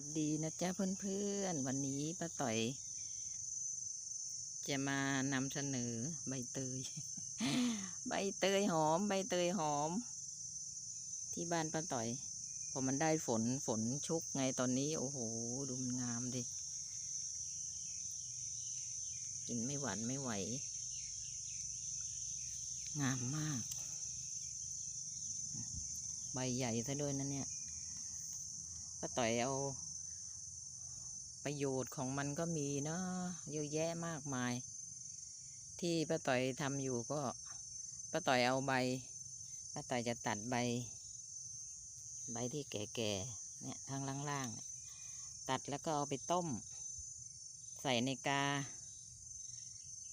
วัสดีนะจ๊ะเพื่อนๆ วันนี้ป้าต่อย จะมานำเสนอใบเตย ใบเตยหอม ใบเตยหอม ที่บ้านป้าต่อย พอมันได้ฝนฝนชุกไงตอนนี้ โอ้โห ดูมันงามดิ กินไม่หวานไม่ไหว งามมาก ใบใหญ่ซะด้วยนะเนี่ยป้าต่อยเอา ประโยชน์ของมันก็มีเนาะเยอะแยะมากมาย ที่ป้าต่อยทำอยู่ก็ป้าต่อยเอาใบป้าต่อยจะตัดใบ ใบที่แก่ๆเนี่ยทางล่างๆตัดแล้วก็เอาไปต้ม ใส่ในกา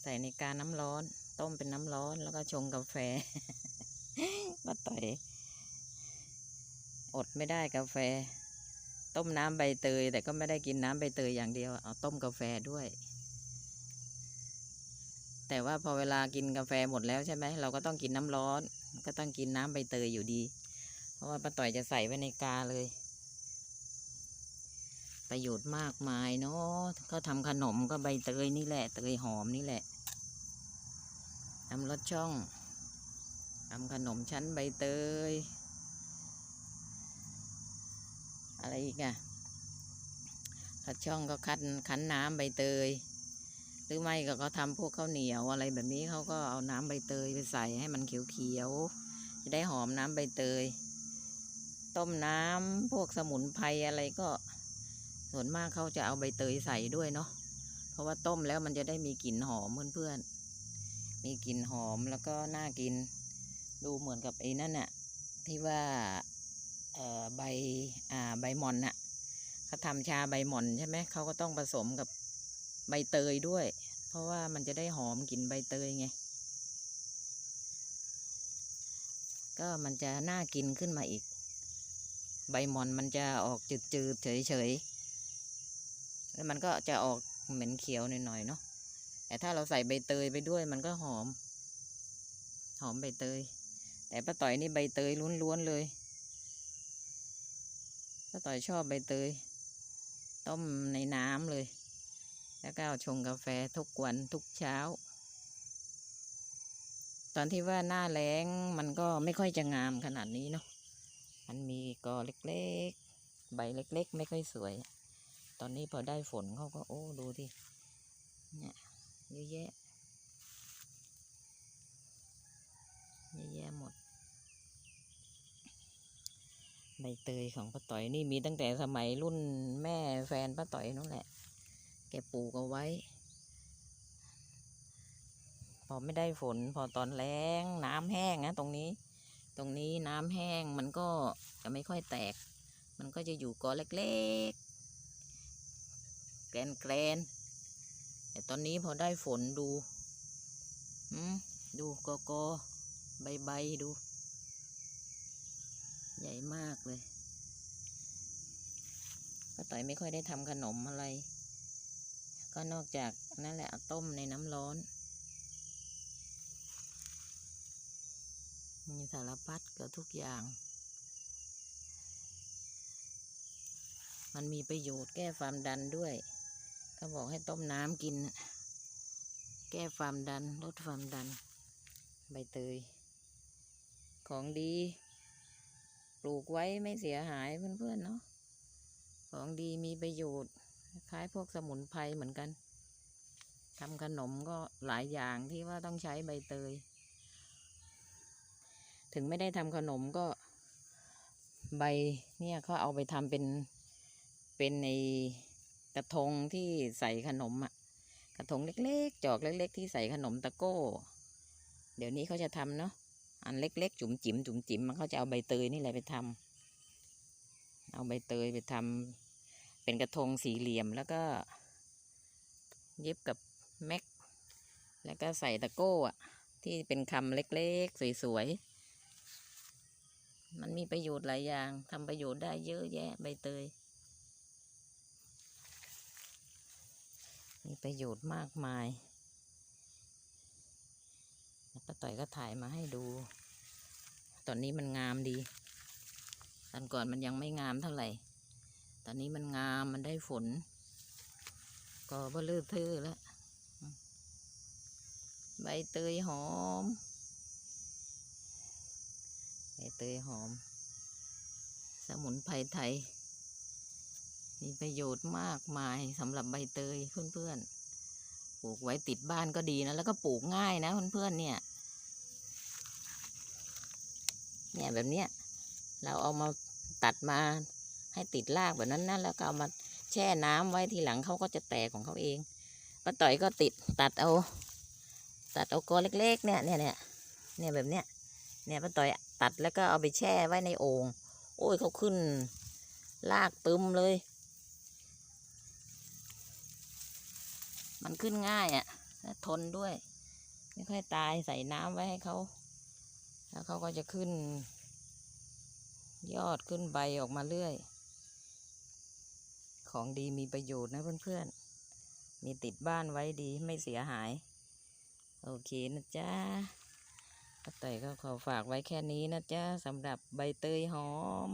ใส่ในกาน้ำร้อน ต้มเป็นน้ำร้อนแล้วก็ชงกาแฟป้าต่อย อดไม่ได้กาแฟ ต้มน้ำใบเตย แต่ก็ไม่ได้กินน้ำใบเตยอย่างเดียว เอาต้มกาแฟด้วย แต่ว่าพอเวลากินกาแฟหมดแล้วใช่ไหมเราก็ต้องกินน้ำร้อน ก็ต้องกินน้ำใบเตยอยู่ดี เพราะว่าป้าต่อยจะใส่ไว้ในกาเลย ประโยชน์มากมายเนาะเขาทำขนมก็ใบเตยนี่แหละ เตยหอมนี่แหละทำรสช่องทำขนมชั้นใบเตย อะไรอีกอะขัดช่องก็คั้นคั้นน้ำใบเตย หรือไม่ก็เขาทำพวกข้าวเหนียวอะไรแบบนี้เขาก็เอาน้ำใบเตยไปใส่ให้มันเขียวๆจะได้หอมน้ำใบเตย ต้มน้ำพวกสมุนไพรอะไรก็ ส่วนมากเขาจะเอาใบเตยใส่ด้วยเนาะเพราะว่าต้มแล้วมันจะได้มีกลิ่นหอมเพื่อนๆมีกลิ่นหอมแล้วก็น่ากิน ดูเหมือนกับไอ้นั่นน่ะที่ว่า ใบอ่าใบหม่อนน่ะเขาทำชาใบหม่อนใช่ไหมเขาก็ต้องผสมกับใบเตยด้วย เพราะว่ามันจะได้หอมกลิ่นใบเตยไง ก็มันจะน่ากินขึ้นมาอีก ใบหม่อนมันจะออกจืดๆเฉยๆแล้วมันก็จะออกเหม็นเขียวหน่อยๆเนาะแต่ถ้าเราใส่ใบเตยไปด้วยมันก็หอม หอมใบเตย แต่ป้าต่อยนี่ใบเตยล้วนๆเลย ป้าต่อยชอบใบเตย ต้มในน้ำเลย แล้วก็เอาชงกาแฟทุกวันทุกเช้า ตอนที่ว่าหน้าแล้งมันก็ไม่ค่อยจะงามขนาดนี้เนาะมันมีกอเล็กๆ ใบเล็ก ๆ ไม่ค่อยสวย ตอนนี้พอได้ฝนเขาก็โอ้ดูที่เนี่ยเยอะแยะเยอะแยะหมด ใบเตยของป้าต่อยนี่มีตั้งแต่สมัยรุ่นแม่แฟนป้าต่อยนั่นแหละ แกปลูกเอาไว้ พอไม่ได้ฝนพอตอนแล้งน้ำแห้งนะตรงนี้ ตรงนี้น้ำแห้งมันก็จะไม่ค่อยแตก มันก็จะอยู่กอเล็กๆแกรนแกรนแต่ตอนนี้พอได้ฝนดูอืมดูกอกอใบใบๆดู ใหญ่มากเลยป้าต่อยไม่ค่อยได้ทำขนมอะไร ก็นอกจากนั่นแหละต้มในน้ำร้อน มีสารพัดเกับทุกอย่าง มันมีประโยชน์แก้ความดันด้วยเขาบอกให้ต้มน้ำกิน แก้ความดัน ลดความดัน ใบเตย ของดี ลูกไว้ไม่เสียหายเพื่อนๆเนาะของดีมีประโยชน์ คล้ายพวกสมุนไพรเหมือนกันทำขนมก็หลายอย่างที่ว่าต้องใช้ใบเตย ถึงไม่ได้ทำขนมก็ใบเนี่ยเขาเอาไปทำเป็นเป็นในกระทงที่ใส่ขนมอะกระทงเล็กๆ จอกเล็ก ๆ ที่ใส่ขนมตะโก้ เดี๋ยวนี้เขาจะทำเนาะ อันเล็กๆ จุ๋มจิ๋มจุ๋มจิ๋มมันเขาจะเอาใบเตยนี่แหละไปทำเอาใบเตยไปทำเป็นกระทงสี่เหลี่ยมแล้วก็ เย็บกับแม็ก แล้วก็ใส่ตะโก้อะที่เป็นคำเล็กๆ สวยๆ มันมีประโยชน์หลายอย่างทำประโยชน์ได้เยอะแยะ ใบเตย มีประโยชน์มากมาย ป้าต่อยก็ถ่ายมาให้ดู ตอนนี้มันงามดีตอนก่อนมันยังไม่งามเท่าไหร่ ตอนนี้มันงามมันได้ฝน ก็เบลือเทือแล้ว ใบเตยหอม ใบเตยหอม สมุนไพรไทย มีประโยชน์มากมายสำหรับใบเตยเพื่อนๆปลูกไว้ติดบ้านก็ดีนะ แล้วก็ปลูกง่ายนะเพื่อนๆเนี่ย เนี่ยแบบเนี้ยเราเอามาตัดมาให้ติดรากแบบนั้นนะแล้วก็เอามาแช่น้ำไว้ทีหลังเขาก็จะแตกของเขาเองป้าต่อยก็ติดตัดเอา ตัดเอากอเล็กๆเนี่ยเนี่ยเนี่ยเนี่ยแบบเนี้ยเนี่ยป้าต่อยตัดแล้วก็เอาไปแช่ไว้ในโอ่งโอ้ยเขาขึ้นรากตึมเลย มันขึ้นง่ายอะ่ะและทนด้วย ไม่ค่อยตายใส่น้ำไว้ให้เขา แล้วเขาก็จะขึ้น ยอดขึ้นใบออกมาเรื่อย ของดีมีประโยชน์นะเพื่อนๆ มีติดบ้านไว้ดีไม่เสียหาย โอเคนะจ๊ะป้าต่อยก็ขอฝากไว้แค่นี้นะจ๊ะสำหรับใบเตยหอม